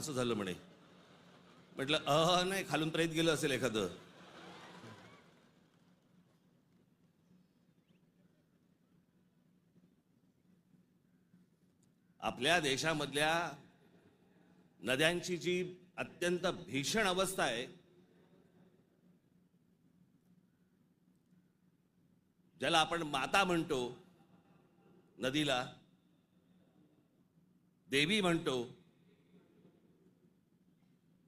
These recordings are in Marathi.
असं झालं म्हणे. म्हटलं अ नाही खालून प्रेत गेलं असेल एखादं. आपल्या देशामधल्या नद्यांची जी अत्यंत भीषण अवस्था आहे ज्याला आपण माता म्हणतो नदीला देवी म्हणतो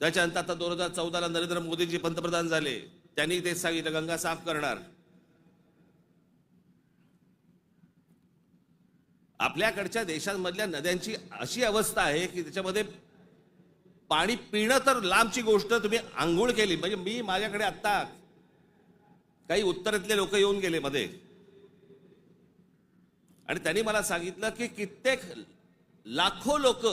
त्याच्यानंतर आता दोन हजार चौदाला नरेंद्र मोदीजी पंतप्रधान झाले त्यांनी तेच सांगितलं गंगा साफ करणार. आपल्याकडच्या देशांमधल्या नद्यांची अशी अवस्था आहे की त्याच्यामध्ये पाणी पिणं तर लांबची गोष्ट तुम्ही आंघोळ केली. म्हणजे मी माझ्याकडे आत्ता काही उत्तरेतले लोक येऊन गेले मध्ये. आणि त्यांनी मला सांगितलं की कित्येक लाखो लोक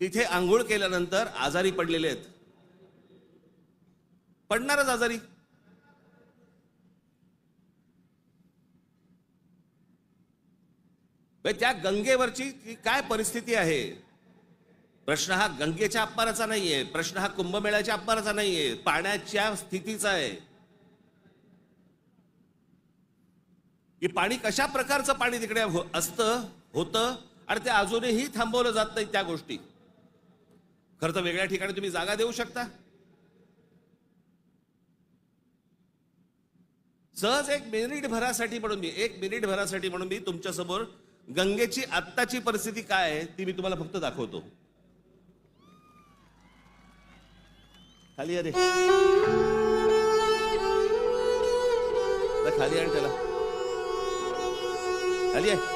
तिथे आंघोळ केल्यानंतर आजारी पडलेले आहेत. पडणारच आजारी. त्या गंगेवरची काय परिस्थिती आहे? प्रश्न हा गंगेच्या अपमानाचा नाहीये प्रश्न हा कुंभमेळ्याच्या अपमानाचा नाहीये पाण्याच्या स्थितीचा आहे. की पाणी कशा प्रकारचं पाणी तिकडे हो- असतं होतं आणि ते अजूनही थांबवलं जात नाही त्या गोष्टी. खरं तर वेगळ्या ठिकाणी तुम्ही जागा देऊ शकता. सहज एक मिनिट भरासाठी म्हणून मी एक मिनिट भरासाठी म्हणून मी तुमच्यासमोर गंगेची आत्ताची परिस्थिती काय आहे ती मी तुम्हाला फक्त दाखवतो. खाली अरे खाली आण त्याला. खाली आहे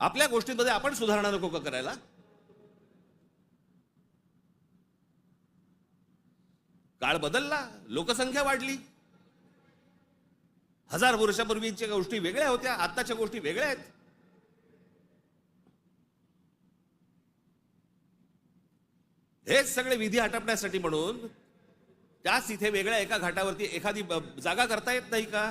आपल्या गोष्टींमध्ये आपण सुधारणा नको का करायला? काळ बदलला लोकसंख्या वाढली. हजार वर्षापूर्वीच्या गोष्टी वेगळ्या होत्या आताच्या गोष्टी वेगळ्या आहेत. हेच सगळे विधी आटपण्यासाठी म्हणून त्याच इथे वेगळ्या एका घाटावरती एखादी जागा करता येत नाही का?